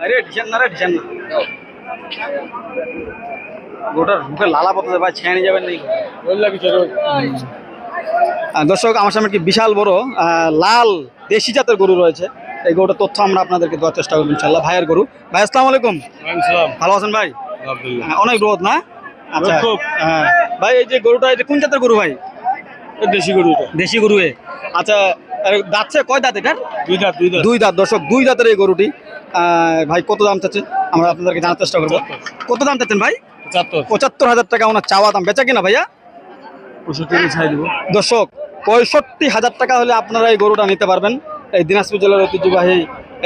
আরে ডিজাইন না রে ডিজাইন না। গোটার মুখে লালা পথে ভাই ছেড়ে নিয়ে যাবেন দর্শক আমার সামনে একটি বিশাল বড় আহ, লাল দেশি জাতের গরু রয়েছে। এই গরুটার তথ্য আমরা আপনাদেরকে দেওয়ার চেষ্টা করব ইনশাল্লাহ ভাইয়ের গরু। ভাই আসসালামু আলাইকুম। ভালো আছেন ভাই? হ্যাঁ, অনেক রোদ না? আচ্ছা হ্যাঁ। ভাই এই যে গরুটা এটা কোন জাতের গরু ভাই? দেশি গরু দেশি গরু এ। আচ্ছা আর দাঁতছে কয় দাঁত এটার? দুই দাঁত দুই দাঁত। দুই দাঁত দর্শক দুই দাঁতের এই গরুটি। ভাই কত দাম চাচ্ছে আমরা আপনাদেরকে জানার চেষ্টা করব। কত দাম চাচ্ছেন ভাই? পঁচাত্তর। হাজার টাকা ওনার চাওয়া দাম। বেচা কিনা ভাইয়া? পঁয়ষট্টি ছাই দিব। দর্শক পঁয়ষট্টি হাজার টাকা হলে আপনারা এই গরুটা নিতে পারবেন। এই দিনাজপুর জেলার ঐতিহ্যবাহী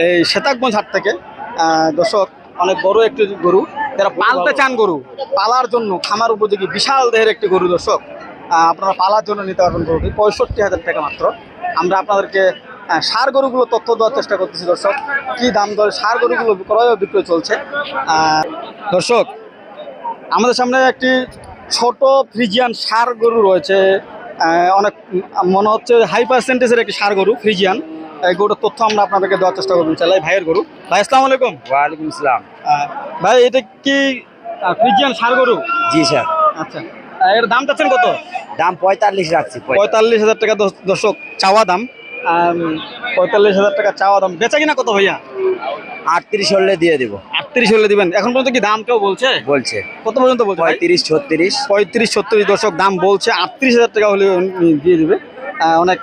এই সেতাকগঞ্জ হাট থেকে। আহ, দর্শক অনেক বড় একটি গরু। যারা পালতে চান গরু পালার জন্য খামার উপযোগী বিশাল দেহের একটি গরু দর্শক আপনারা পালার জন্য নিতে পারবেন গরুটি। পঁয়ষট্টি হাজার টাকা মাত্র। আমরা আপনাদেরকে সার গরুগুলো তথ্য দেওয়ার চেষ্টা করতেছি দর্শক। কি দাম দরে সার গরুগুলো ক্রয় ও বিক্রয় চলছে। দর্শক আমাদের সামনে একটি ছোট ফ্রিজিয়ান সার গরু রয়েছে। অনেক মনে হচ্ছে হাই পার্সেন্টেজের একটি সার গরু ফ্রিজিয়ান। এই গরুটার তথ্য আমরা আপনাদেরকে দেওয়ার চেষ্টা করব চালাই ভাইয়ের গরু। ভাই আসসালামু আলাইকুম। ওয়ালাইকুম আসসালাম। ভাই এটা কি ফ্রিজিয়ান সার গরু? জি স্যার। আচ্ছা। এর দাম চাচ্ছেন কত? দাম পঁয়তাল্লিশ রাখছি পঁয়তাল্লিশ। হাজার টাকা দর্শক চাওয়া দাম। পঁয়তাল্লিশ হাজার টাকা চাওয়া দাম। বেচা কিনা কত ভাইয়া? আটত্রিশ হলে দিয়ে দিব। আটত্রিশ হলে দিবেন। এখন পর্যন্ত কি দাম কেউ বলছে? বলছে। কত পর্যন্ত বলছে? পঁয়ত্রিশ ছত্রিশ। পঁয়ত্রিশ ছত্রিশ দশক দাম বলছে। আটত্রিশ হাজার টাকা হলে দিয়ে দেবে। অনেক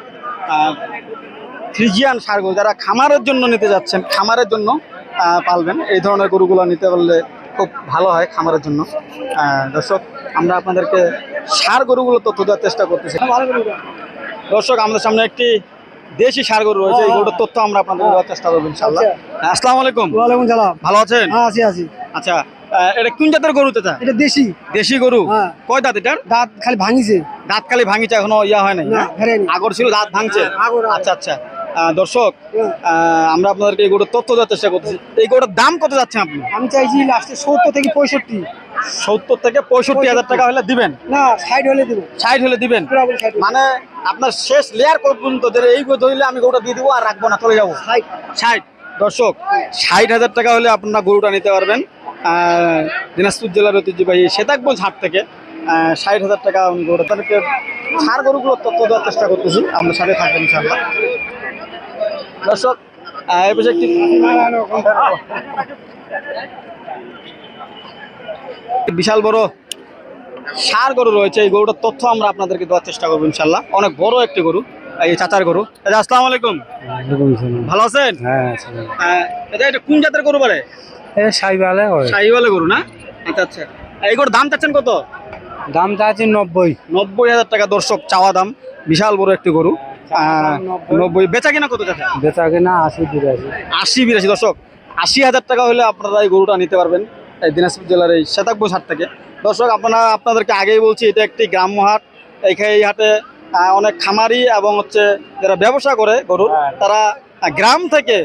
ফ্রিজিয়ান সার গরু। যারা খামারের জন্য নিতে যাচ্ছেন খামারের জন্য পালবেন। এই ধরনের গরুগুলো নিতে পারলে খুব ভালো হয় খামারের জন্য। দর্শক আমরা আপনাদেরকে সার গরুগুলো তথ্য দেওয়ার চেষ্টা করতেছি। দর্শক আমাদের সামনে একটি দেশি সার গরু রয়েছে এই গরুটার তথ্য আমরা আপনাদের দেওয়ার চেষ্টা করব ইনশাল্লাহ আসসালামু আলাইকুম। ওয়ালাইকুম সালাম। ভালো আছেন? হ্যাঁ আছি আছি। আচ্ছা এটা কোন জাতের গরু চাচা এটা দেশি। দেশি গরু? হ্যাঁ। কয় দাঁত এটার? দাঁত খালি ভাঙিছে। দাঁত খালি ভাঙিছে এখনও ইয়া হয় নাই আগর ছিল দাঁত ভাঙছে? হ্যাঁ। আচ্ছা আচ্ছা। দর্শক হ্যাঁ। আমরা আপনাদেরকে এই গরুর তথ্য দেওয়ার চেষ্টা করতেছি। এই গরুর দাম কত যাচ্ছেন আপনি? আমি চাইছি লাস্টে সত্তর থেকে পঁয়ষট্টি। সত্তর থেকে পঁয়ষট্টি হাজার টাকা হলে দিবেন? না সাইড হলে দিবেন ষাট হলে দিবেন। মানে আপনার শেষ লেয়ার পর্যন্ত এই ধরলে আমি গরুটা দিয়ে দিব আর রাখব না চলে যাব। ষাট। ষাট। দর্শক ষাট হাজার টাকা হলে আপনারা গরুটা নিতে পারবেন। দিনাজপুর জেলার ঐতিহ্যবাহী সেতাকগঞ্জ হাট থেকে। ষাট হাজার টাকা উনি গরু তাদেরকে সার গরুগুলোর তথ্য দেওয়ার চেষ্টা করতেছি। আপনার সাথে থাকবেন ইনশাআল্লাহ। দর্শক এই পাশে একটি বিশাল বড় সার গরু রয়েছে। এই গরুটার তথ্য আমরা আপনাদেরকে দেওয়ার চেষ্টা করব ইনশাল্লাহ অনেক বড় একটি গরু এই চাচার গরু। আচ্ছা, আসসালামু আলাইকুম। ভালো আছেন? হ্যাঁ এটা এটা কোন জাতের গরু বলে? সাইবালে গরু না? আচ্ছা আচ্ছা। এই গরুর দাম চাচ্ছেন কত? দাম চাচ্ছি নব্বই। নব্বই হাজার টাকা দর্শক চাওয়া দাম। বিশাল বড় একটি গরু। নব্বই। বেচা কিনা কত চাচা? বেচা কিনা আশি বিরাশি। আশি বিরাশি। দর্শক আশি হাজার টাকা হলে আপনারা এই গরুটা নিতে পারবেন। দিনাজপুর জেলার এই শ্বেতাকবোস হাট থেকে। দর্শক আপনারা আপনাদেরকে আগেই বলছি এটা একটি গ্রাম্য হাট। এইখানে এই হাটে অনেক খামারি এবং হচ্ছে যারা ব্যবসা করে গরুর তারা গ্রাম থেকে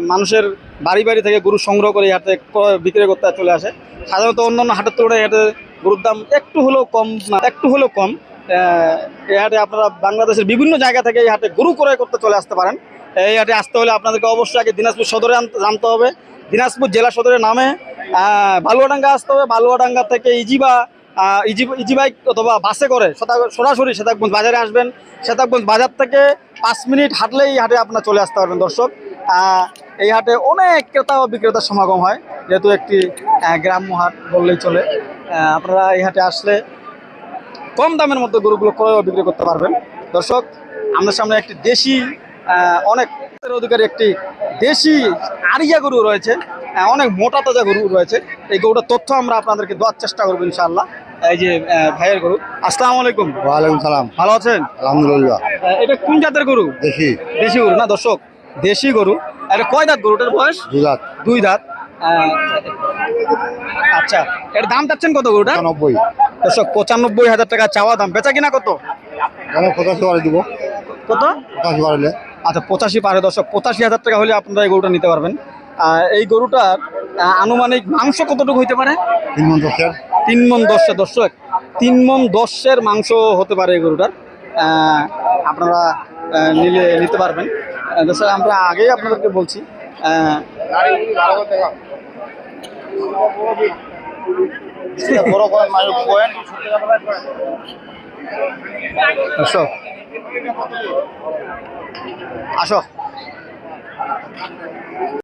মানুষের বাড়ি বাড়ি থেকে গরু সংগ্রহ করে এই হাটে ক্রয় বিক্রি করতে চলে আসে। সাধারণত অন্যান্য হাটের তুলনায় এই হাটে গরুর দাম একটু হলেও কম না, একটু হলেও কম। এই হাটে আপনারা বাংলাদেশের বিভিন্ন জায়গা থেকে এই হাটে গরু ক্রয় করতে চলে আসতে পারেন। এই হাটে আসতে হলে আপনাদেরকে অবশ্যই আগে দিনাজপুর সদরে আনতে- জানতে হবে। দিনাজপুর জেলা সদরের নামে বালুয়াডাঙ্গা আসতে হবে, বালুয়াডাঙ্গা থেকে ইজিবা ইজি ইজি বাইক অথবা বাসে করে সরাসরি সেতাকগঞ্জ বাজারে আসবেন। সেতাকগঞ্জ বাজার থেকে পাঁচ মিনিট হাঁটলেই এই হাটে আপনার চলে আসতে পারবেন, দর্শক। এই হাটে অনেক ক্রেতা ও বিক্রেতার সমাগম হয়, যেহেতু একটি গ্রাম্য হাট বললেই চলে। আপনারা এই হাটে আসলে কম দামের মধ্যে গরুগুলো ক্রয় ও বিক্রি করতে পারবেন। দর্শক আমাদের সামনে একটি দেশি অনেক অধিকারী একটি দেশি আরিয়া গরু রয়েছে অনেক মোটা তাজা গরু রয়েছে। এই গরুটার তথ্য আমরা আপনাদেরকে দেওয়ার চেষ্টা করব ইনশাআল্লাহ এই যে ভাইয়ের গরু। আসসালামু আলাইকুম। ওয়ালাইকুম সালাম। ভালো আছেন? আলহামদুলিল্লাহ। এটা কোন জাতের গরু? দেখি দেশি গরু না দর্শক? দেশি গরু। এটা কয় দাঁত গরুটার বয়স? দুই দাঁত। আহ, আচ্ছা এর দাম চাচ্ছেন কত গরুটা? নব্বই দর্শক পঁচানব্বই হাজার টাকা চাওয়া দাম। বেচা কিনা কত? পঁচাশি বারে দিব। কত? পঁচাশি বাড়লে। আচ্ছা পঁচাশি পারে দর্শক পঁচাশি হাজার টাকা হলে আপনারা এই গরুটা নিতে পারবেন। এই গরুটার আনুমানিক মাংস কতটুকু হইতে পারে? তিন মন দশের। তিন মন দশের দর্শক তিন মন দশের মাংস হতে পারে এই গরুটার। আপনারা নিলে নিতে পারবেন। দর্শক আমরা আগেই আপনাদেরকে বলছি আহ, আসো। আসো।